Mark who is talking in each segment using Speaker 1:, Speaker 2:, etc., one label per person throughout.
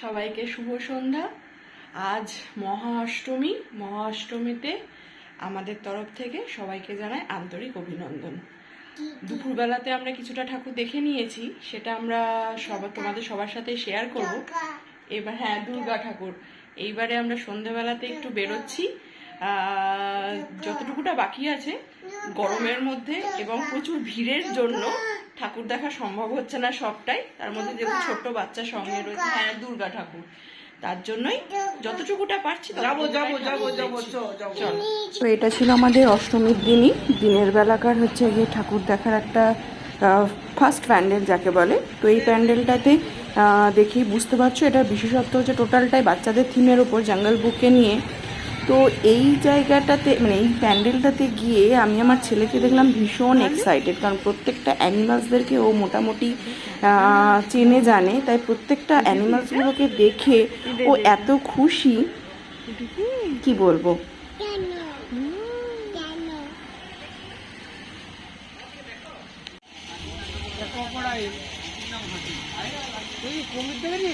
Speaker 1: সবাইকে শুভ সন্ধ্যা। আজ মহা অষ্টমী মহা অষ্টমীতে আমাদের তরফ থেকে সবাইকে জানাই আন্তরিক অভিনন্দন। দুপুরবেলাতে আমরা কিছুটা ঠাকুর দেখে নিয়েছি, সেটা আমরা সবার, তোমাদের সবার সাথে শেয়ার করব। এবার হ্যাঁ দুর্গা ঠাকুর। এইবারে আমরা সন্ধেবেলাতে একটু বেরোচ্ছি। যতটুকুটা বাকি আছে, গরমের মধ্যে এবং প্রচুর ভিড়ের জন্য ঠাকুর দেখা সম্ভব হচ্ছে না সবটাই। তার মধ্যে যেহেতু ছোট্ট বাচ্চা সঙ্গে রয়েছে হ্যাঁ দুর্গা ঠাকুর। তার জন্যই যতটুকুটা পারছি তো এটা ছিল আমাদের অষ্টমীর দিনই। দিনের বেলাকার হচ্ছে গিয়ে ঠাকুর দেখার একটা ফার্স্ট প্যান্ডেল যাকে বলে। তো এই প্যান্ডেলটাতে আহ, দেখি বুঝতে পারছ এটা বিশেষত্ব হচ্ছে টোটালটাই বাচ্চাদের থিমের ওপর জঙ্গল বুকে নিয়ে তো এই জায়গাটাতে মানে এই প্যান্ডেলটাতে গিয়ে আমি আমার ছেলেকে দেখলাম ভীষণ এক্সাইটেড কারণ প্রত্যেকটা অ্যানিমালসদেরকে ও মোটামুটি চেনে জানে। তাই প্রত্যেকটা অ্যানিমালসগুলোকে দেখে ও এত খুশি। কি বলব?
Speaker 2: কড়াই এই কমির দেবে নি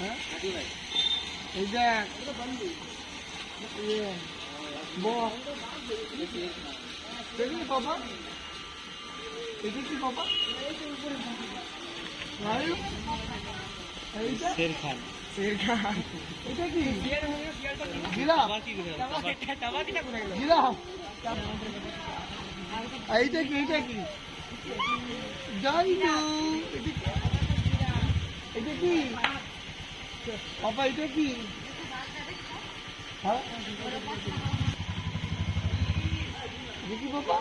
Speaker 2: হ্যাঁ? এই দেখ ইয়ে, বক। বাবা এটা কি বাবা? শের খান এটা কি? জিরাফ। জিরাফ। এইটা কি এইটা কি? জানি এটা কি? বাবা এটা কি? হ্যাঁ? বাবা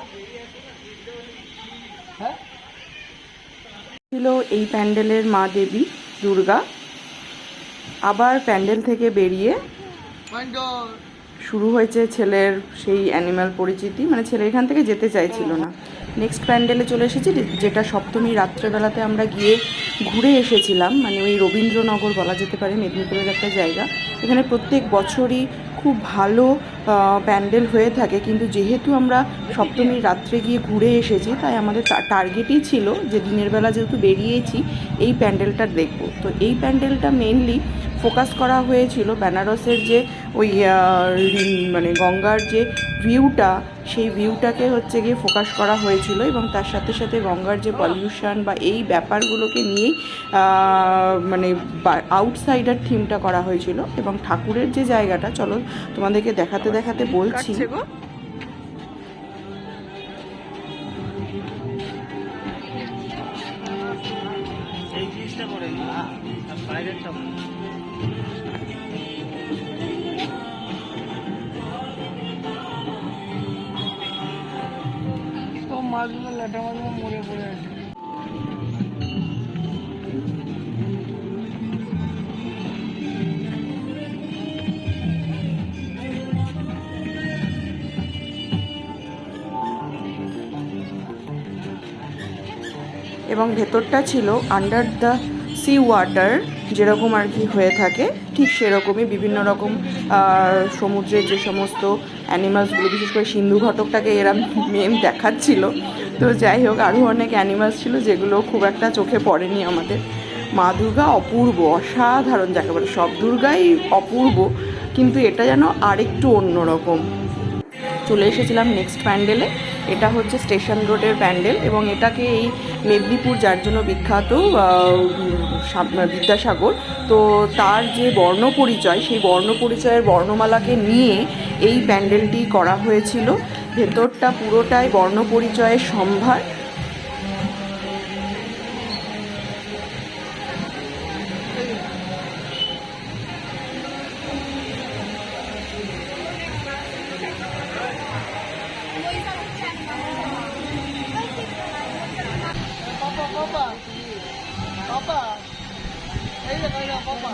Speaker 2: হ্যাঁ?
Speaker 1: ছিল এই প্যান্ডেলের মা দেবী দুর্গা। আবার প্যান্ডেল থেকে বেরিয়ে শুরু হয়েছে ছেলের সেই অ্যানিম্যাল পরিচিতি মানে ছেলে এখান থেকে যেতে চাইছিল না। নেক্সট প্যান্ডেলে চলে এসেছি যেটা সপ্তমী রাত্রেবেলাতে আমরা গিয়ে ঘুরে এসেছিলাম মানে ওই রবীন্দ্রনগর বলা যেতে পারে, মেদিনীপুরের একটা জায়গা। এখানে প্রত্যেক বছরই খুব ভালো প্যান্ডেল হয়ে থাকে, কিন্তু যেহেতু আমরা সপ্তমীর রাত্রে গিয়ে ঘুরে এসেছি, তাই আমাদের টার্গেটই ছিল যে দিনের বেলা যেহেতু বেরিয়েছি, এই প্যান্ডেলটা দেখব। তো এই প্যান্ডেলটা মেনলি ফোকাস করা হয়েছিল বেনারসের যে ওই মানে গঙ্গার যে ভিউটা সেই ভিউটাকে হচ্ছে গিয়ে ফোকাস করা হয়েছিল এবং তার সাথে সাথে গঙ্গার যে পলিউশন বা এই ব্যাপারগুলোকে নিয়েই মানে আউটসাইডার থিমটা করা হয়েছিল এবং ঠাকুরের যে জায়গাটা চলো তোমাদেরকে দেখাতে দেখাতে বলছি।
Speaker 2: এই জিনিসটা করে বাইরেরটা মাছগুলো মাছগুলো মরে পড়ে আছে।
Speaker 1: এবং ভেতরটা ছিল আন্ডার দ্য সি ওয়াটার যেরকম আর কি হয়ে থাকে, ঠিক সেরকমই বিভিন্ন রকম সমুদ্রের যে সমস্ত অ্যানিমালসগুলো বিশেষ করে সিন্ধু ঘটকটাকে এরা মেন দেখাচ্ছিল। তো যাই হোক আরও অনেক অ্যানিমালস ছিল যেগুলো খুব একটা চোখে পড়েনি আমাদের। মা দুর্গা অপূর্ব, অসাধারণ যাকে বলে। সব দুর্গাই অপূর্ব, কিন্তু এটা যেন আরেকটু অন্যরকম। চলে এসেছিলাম নেক্সট প্যান্ডেলে এটা হচ্ছে স্টেশন রোডের প্যান্ডেল এবং এটাকে এই মেদিনীপুর, যার জন্য বিখ্যাত বিদ্যাসাগর, তো তার যে বর্ণ পরিচয়, সেই বর্ণ পরিচয়ের বর্ণমালাকে নিয়ে এই প্যান্ডেলটি করা হয়েছিল। ভেতরটা পুরোটাই বর্ণ পরিচয়ের সম্ভার।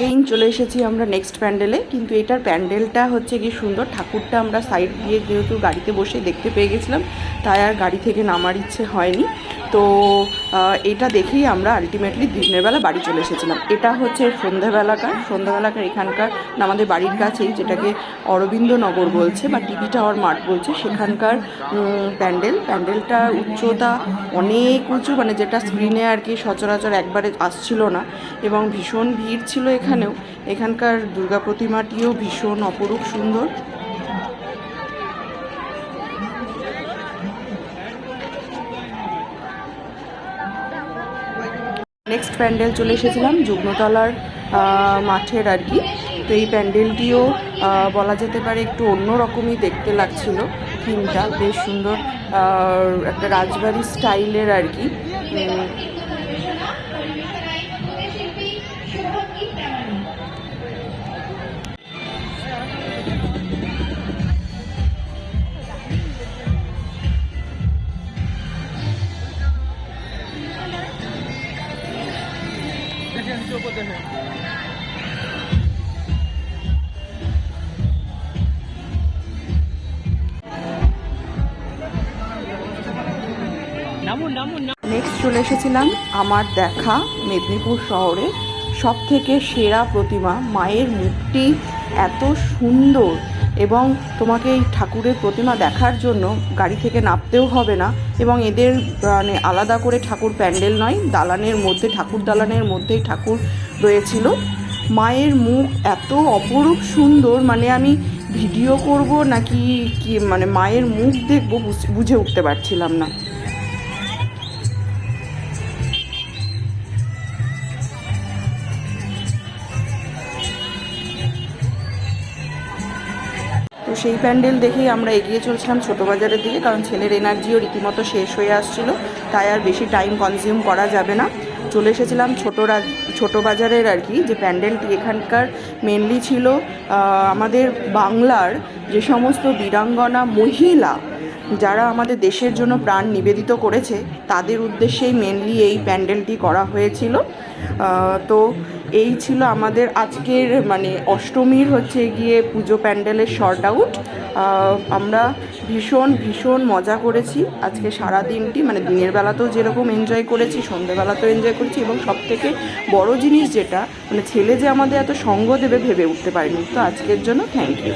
Speaker 1: এগেইন চলে এসেছি আমরা নেক্সট প্যান্ডেলে কিন্তু এটার প্যান্ডেলটা হচ্ছে কি সুন্দর। ঠাকুরটা আমরা সাইড দিয়ে যেহেতু গাড়িতে বসে দেখতে পেয়ে গেছিলাম, তাই আর গাড়ি থেকে নামার ইচ্ছে হয়নি। তো এটা দেখেই আমরা আলটিমেটলি দিনের বেলা বাড়ি চলে এসেছিলাম। এটা হচ্ছে সন্ধ্যাবেলাকার সন্ধ্যাবেলাকার এখানকার আমাদের বাড়ির কাছেই যেটাকে অরবিন্দনগর বলছে বা টিভি টাওয়ার মাঠ বলছে, সেখানকার প্যান্ডেল। প্যান্ডেলটা উচ্চতা অনেক উঁচু মানে যেটা স্ক্রিনে আর কি সচরাচর একবারে আসছিল না এবং ভীষণ ভিড় ছিল এখানেও। এখানকার দুর্গা প্রতিমাটিও ভীষণ অপরূপ সুন্দর। নেক্সট প্যান্ডেল চলে এসেছিলাম, যুগ্মতলার মাঠের আর কি। তো এই প্যান্ডেলটিও বলা যেতে পারে একটু অন্য রকমই দেখতে লাগছিল থিমটা বেশ সুন্দর একটা রাজবাড়ি স্টাইলের আর কি। নেক্সট চলে এসেছিলাম আমার দেখা মেদিনীপুর শহরে। সব থেকে সেরা প্রতিমা, মায়ের মুখটি এত সুন্দর। এবং তোমাকে এই ঠাকুরের প্রতিমা দেখার জন্য গাড়ি থেকে নামতেও হবে না এবং এদের মানে আলাদা করে ঠাকুর প্যান্ডেল নয়, দালানের মধ্যে, ঠাকুর দালানের মধ্যেই ঠাকুর রয়েছিল। মায়ের মুখ এত অপরূপ সুন্দর মানে আমি ভিডিও করব নাকি কি মানে মায়ের মুখ দেখব বুঝ- উঠতে পারছিলাম না। সেই প্যান্ডেল দেখেই আমরা এগিয়ে চলছিলাম ছোটো বাজারের দিকে, কারণ ছেলের এনার্জিও রীতিমতো শেষ হয়ে আসছিল। তাই আর বেশি টাইম কনজিউম করা যাবে না। চলে এসেছিলাম ছোটো ছোটো বাজারের আর কি, যে প্যান্ডেলটি এখানকার মেনলি ছিল আমাদের বাংলার যে সমস্ত বীরাঙ্গনা মহিলা যারা আমাদের দেশের জন্য প্রাণ নিবেদিত করেছে, তাদের উদ্দেশ্যেই মেনলি এই প্যান্ডেলটি করা হয়েছিল। তো এই ছিল আমাদের আজকের মানে অষ্টমীর হচ্ছে গিয়ে পুজো প্যান্ডেলের শর্ট আউট আমরা ভীষণ ভীষণ মজা করেছি আজকে সারা দিনটি মানে দিনের বেলাতেও যেরকম এনজয় করেছি, সন্ধ্যেবেলাতেও এনজয় করেছি এবং সব থেকে বড় জিনিস যেটা মানে ছেলে যে আমাদের এত সঙ্গ দেবে ভেবে উঠতে পারিনি। তো আজকের জন্য থ্যাংক ইউ